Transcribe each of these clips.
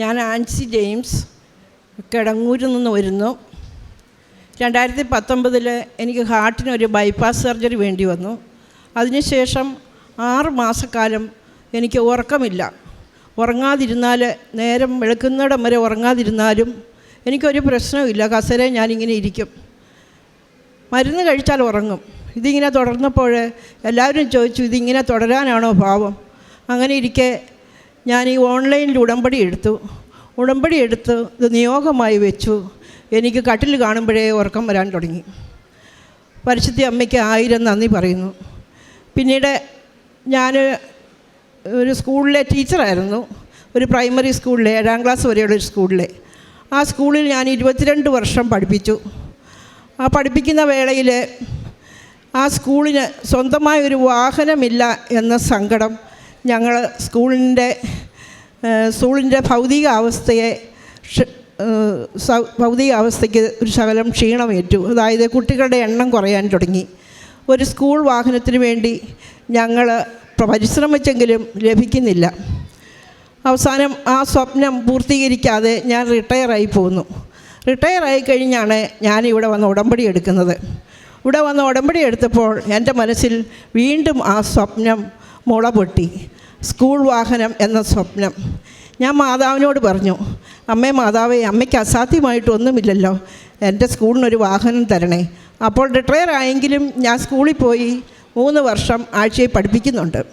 ഞാൻ ആൻസി ജെയിംസ് കിടങ്ങൂരിൽ നിന്ന് വരുന്നു. രണ്ടായിരത്തി പത്തൊമ്പതിൽ എനിക്ക് ഹാർട്ടിനൊരു ബൈപ്പാസ് സർജറി വേണ്ടി വന്നു. അതിനുശേഷം ആറ് മാസക്കാലം എനിക്ക് ഉറക്കമില്ല. ഉറങ്ങാതിരുന്നാൽ നേരം വെളുക്കുന്നിടം വരെ ഉറങ്ങാതിരുന്നാലും എനിക്കൊരു പ്രശ്നമില്ല കസരെ ഞാനിങ്ങനെ ഇരിക്കും. മരുന്ന് കഴിച്ചാൽ ഉറങ്ങും. ഇതിങ്ങനെ തുടർന്നപ്പോൾ എല്ലാവരും ചോദിച്ചു ഇതിങ്ങനെ തുടരാനാണോ ഭാവം അങ്ങനെ ഇരിക്കെ ഞാൻ ഈ ഓൺലൈനിൽ ഉടമ്പടി എടുത്തു. ഉടമ്പടി എടുത്ത് ഇത് നിയോഗമായി വെച്ചു. എനിക്ക് കട്ടിൽ കാണുമ്പോഴേ ഉറക്കം വരാൻ തുടങ്ങി. പരിശുദ്ധി അമ്മയ്ക്ക് ആയിരം നന്ദി പറയുന്നു. പിന്നീട് ഞാൻ ഒരു സ്കൂളിലെ ടീച്ചറായിരുന്നു ഒരു പ്രൈമറി സ്കൂളിലെ ഏഴാം ക്ലാസ് വരെയുള്ള ഒരു സ്കൂളിലെ. ആ സ്കൂളിൽ ഞാൻ ഇരുപത്തിരണ്ട് വർഷം പഠിപ്പിച്ചു. ആ പഠിപ്പിക്കുന്ന വേളയിൽ ആ സ്കൂളിന് സ്വന്തമായ ഒരു വാഹനമില്ല എന്ന സങ്കടം ഞങ്ങൾ സ്കൂളിന്റെ സ്കൂളിന്റെ ഭൗതിക അവസ്ഥയെ ഭൗതിക അവസ്ഥയ്ക്ക് ഒരു ശകലം ക്ഷീണമേറ്റു. അതായത് കുട്ടികളുടെ എണ്ണം കുറയാൻ തുടങ്ങി. ഒരു സ്കൂൾ വാഹനത്തിന് വേണ്ടി ഞങ്ങൾ പരിശ്രമിച്ചെങ്കിലും ലഭിക്കുന്നില്ല. അവസാനം ആ സ്വപ്നം പൂർത്തീകരിക്കാതെ ഞാൻ റിട്ടയറായി പോന്നു. റിട്ടയറായി കഴിഞ്ഞാണ് ഞാൻ ഇവിടെ വന്ന് ഉടമ്പടി എടുക്കുന്നത്. ഇവിടെ വന്ന് ഉടമ്പടി എടുത്തപ്പോൾ എന്റെ മനസ്സിൽ വീണ്ടും ആ സ്വപ്നം മുള പൊട്ടി. സ്കൂൾ വാഹനം എന്ന സ്വപ്നം. ഞാൻ മാതാവിനോട് പറഞ്ഞു അമ്മേ മാതാവേ അമ്മയ്ക്ക് അസാധ്യമായിട്ടൊന്നുമില്ലല്ലോ. എന്റെ സ്കൂളിനൊരു വാഹനം തരണേ. അപ്പോൾ റിട്ടയർ ആയെങ്കിലും ഞാൻ സ്കൂളിൽ പോയി മൂന്ന് വർഷം ആഴ്ചയിൽ പഠിപ്പിക്കുന്നുണ്ട്.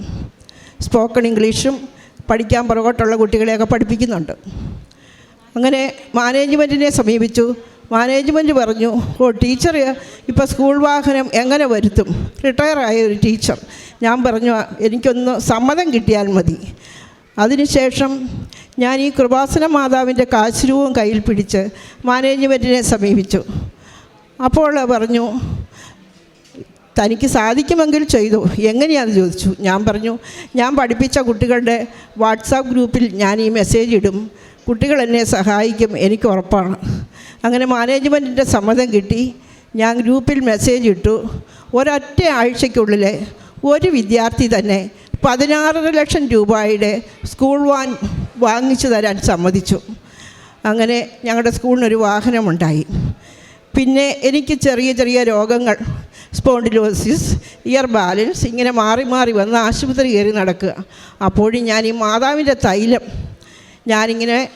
സ്പോക്കൺ ഇംഗ്ലീഷും പഠിക്കാൻ പുറകോട്ടുള്ള കുട്ടികളെയൊക്കെ പഠിപ്പിക്കുന്നുണ്ട്. അങ്ങനെ മാനേജ്മെന്റിനെ സമീപിച്ചു. മാനേജ്മെന്റ് പറഞ്ഞു ഓ ടീച്ചർ ഇപ്പോൾ സ്കൂൾ വാഹനം എങ്ങനെ വരുത്തും? റിട്ടയറായ ഒരു ടീച്ചർ. ഞാൻ പറഞ്ഞു എനിക്കൊന്ന് സമ്മതം കിട്ടിയാൽ മതി. അതിനുശേഷം ഞാൻ ഈ കൃപാസന മാതാവിന്റെ കാശുരൂപം കയ്യിൽ പിടിച്ച് മാനേജ്മെന്റിനെ സമീപിച്ചു. അപ്പോൾ പറഞ്ഞു തനിക്ക് സാധിക്കുമെങ്കിൽ ചെയ്തു. എങ്ങനെയാണെന്ന് ചോദിച്ചു. ഞാൻ പറഞ്ഞു ഞാൻ പഠിപ്പിച്ച കുട്ടികളുടെ വാട്സാപ്പ് ഗ്രൂപ്പിൽ ഞാൻ ഈ മെസ്സേജ് ഇടും. കുട്ടികൾ എന്നെ സഹായിക്കും എനിക്ക് ഉറപ്പാണ്. അങ്ങനെ മാനേജ്മെന്റിന്റെ സമ്മതം കിട്ടി. ഞാൻ ഗ്രൂപ്പിൽ മെസ്സേജ് ഇട്ടു. ഒരൊറ്റ ആഴ്ചയ്ക്കുള്ളിൽ ഒരു വിദ്യാർത്ഥി തന്നെ പതിനാറര ലക്ഷം രൂപയുടെ സ്കൂൾ വാൻ വാങ്ങിച്ചു തരാൻ സമ്മതിച്ചു. അങ്ങനെ ഞങ്ങളുടെ സ്കൂളിനൊരു വാഹനമുണ്ടായി. പിന്നെ എനിക്ക് ചെറിയ ചെറിയ രോഗങ്ങൾ സ്പോണ്ടിലോസിസ് ഇയർ ബാലൻസ് ഇങ്ങനെ മാറി മാറി വന്ന് ആശുപത്രി കയറി നടക്കുക. അപ്പോഴും ഞാൻ ഈ മാതാവിന്റെ തൈലം ഞാനിങ്ങനെ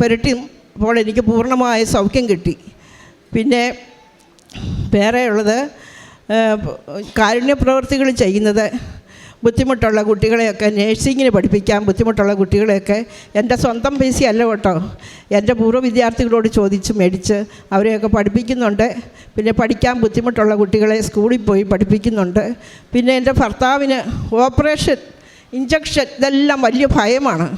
പുരട്ടി അപ്പോൾ എനിക്ക് പൂർണമായ സൗഖ്യം കിട്ടി. പിന്നെ വേറെ ഉള്ളത് കാരുണ്യപ്രവർത്തികൾ ചെയ്യുന്നത് ബുദ്ധിമുട്ടുള്ള കുട്ടികളെയൊക്കെ നേഴ്സിങ്ങിന് പഠിപ്പിക്കാൻ ബുദ്ധിമുട്ടുള്ള കുട്ടികളെയൊക്കെ എന്റെ സ്വന്തം പൈസ അല്ല കേട്ടോ. എന്റെ പൂർവ വിദ്യാർത്ഥികളോട് ചോദിച്ച് മേടിച്ച് അവരെയൊക്കെ പഠിപ്പിക്കുന്നുണ്ട്. പിന്നെ പഠിക്കാൻ ബുദ്ധിമുട്ടുള്ള കുട്ടികളെ സ്കൂളിൽ പോയി പഠിപ്പിക്കുന്നുണ്ട്. പിന്നെ എന്റെ ഭർത്താവിന് ഓപ്പറേഷൻ ഇഞ്ചക്ഷൻ ഇതെല്ലാം വലിയ ഭയമാണ്.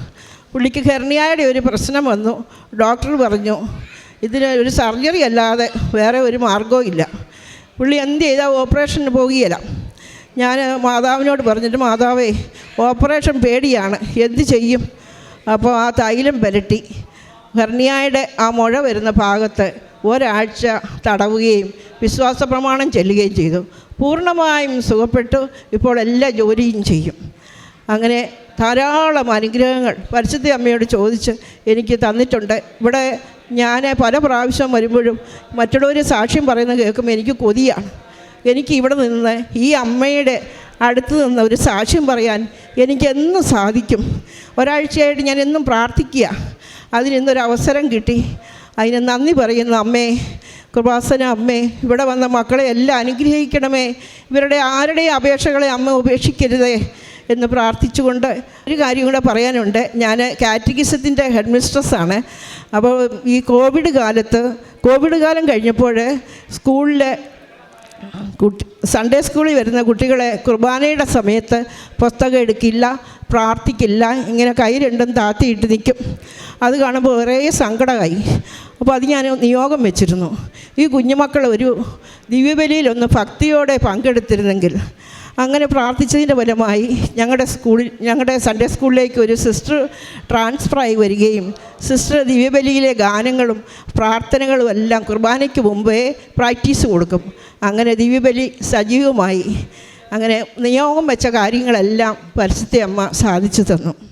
പുള്ളിക്ക് ഹെർണിയായുടെ ഒരു പ്രശ്നം വന്നു. ഡോക്ടർ പറഞ്ഞു ഇതിന് ഒരു സർജറി അല്ലാതെ വേറെ ഒരു മാർഗവും ഇല്ല. പുള്ളി എന്ത് ചെയ്താൽ ഓപ്പറേഷന് പോകുകയില്ല ഞാൻ മാതാവിനോട് പറഞ്ഞിട്ട് മാതാവേ ഓപ്പറേഷൻ പേടിയാണ്. എന്ത് ചെയ്യും? അപ്പോൾ ആ തൈലം പുരട്ടി. ഹെർണിയായുടെ ആ മുഴ വരുന്ന ഭാഗത്ത് ഒരാഴ്ച തടവുകയും വിശ്വാസ പ്രമാണം ചെല്ലുകയും ചെയ്തു. പൂർണമായും സുഖപ്പെട്ടു. ഇപ്പോൾ എല്ലാ ജോലിയും ചെയ്യും. അങ്ങനെ ധാരാളം അനുഗ്രഹങ്ങൾ പരിശുദ്ധ അമ്മയോട് ചോദിച്ച് എനിക്ക് തന്നിട്ടുണ്ട്. ഇവിടെ ഞാൻ പല പ്രാവശ്യം വരുമ്പോഴും മറ്റുള്ളവർ സാക്ഷ്യം പറയുന്നത് കേൾക്കുമ്പോൾ എനിക്ക് കൊതിയാണ്. എനിക്ക് ഇവിടെ നിന്ന് ഈ അമ്മയുടെ അടുത്ത് നിന്ന് ഒരു സാക്ഷ്യം പറയാൻ എനിക്കെന്നും സാധിക്കും. ഒരാഴ്ചയായിട്ട് ഞാൻ എന്നും പ്രാർത്ഥിക്കുക. അതിനിന്നൊരു അവസരം കിട്ടി. അതിന് നന്ദി പറയുന്നു അമ്മേ കൃപാസന അമ്മേ ഇവിടെ വന്ന മക്കളെ എല്ലാം അനുഗ്രഹിക്കണമേ. ഇവരുടെ ആരുടെയും അപേക്ഷകളെ അമ്മ ഉപേക്ഷിക്കരുതേ. എന്ന് പ്രാർത്ഥിച്ചുകൊണ്ട് ഒരു കാര്യം കൂടെ പറയാനുണ്ട്. ഞാൻ കാറ്റഗിസത്തിന്റെ ഹെഡ് മിസ്ട്രസ്സാണ് അപ്പോൾ ഈ കോവിഡ് കാലത്ത് കോവിഡ് കാലം കഴിഞ്ഞപ്പോൾ സ്കൂളിലെ കുട്ടി സൺഡേ സ്കൂളിൽ വരുന്ന കുട്ടികളെ കുർബാനയുടെ സമയത്ത് പുസ്തകം എടുക്കില്ല പ്രാർത്ഥിക്കില്ല ഇങ്ങനെ കൈ രണ്ടും താത്തിയിട്ട് നിൽക്കും. അത് കാണുമ്പോൾ ഒരേ സങ്കടമായി. അപ്പോൾ അത് ഞാൻ നിയോഗം വെച്ചിരുന്നു. ഈ കുഞ്ഞുമക്കൾ ഒരു ദിവ്യബലിയിലൊന്ന് ഭക്തിയോടെ പങ്കെടുത്തിരുന്നെങ്കിൽ അങ്ങനെ പ്രാർത്ഥിച്ചതിന്റെ ഫലമായി ഞങ്ങളുടെ സ്കൂളിൽ ഞങ്ങളുടെ സൺഡേ സ്കൂളിലേക്ക് ഒരു സിസ്റ്റർ ട്രാൻസ്ഫർ ആയി വരികയും സിസ്റ്റർ ദിവ്യബലിയിലെ ഗാനങ്ങളും പ്രാർത്ഥനകളും എല്ലാം കുർബാനയ്ക്ക് മുമ്പേ പ്രാക്ടീസ് കൊടുക്കും. അങ്ങനെ ദിവ്യബലി സജീവമായി. അങ്ങനെ നിയോഗം വെച്ച കാര്യങ്ങളെല്ലാം പരിശുദ്ധ അമ്മ സാധിച്ചു തന്നു.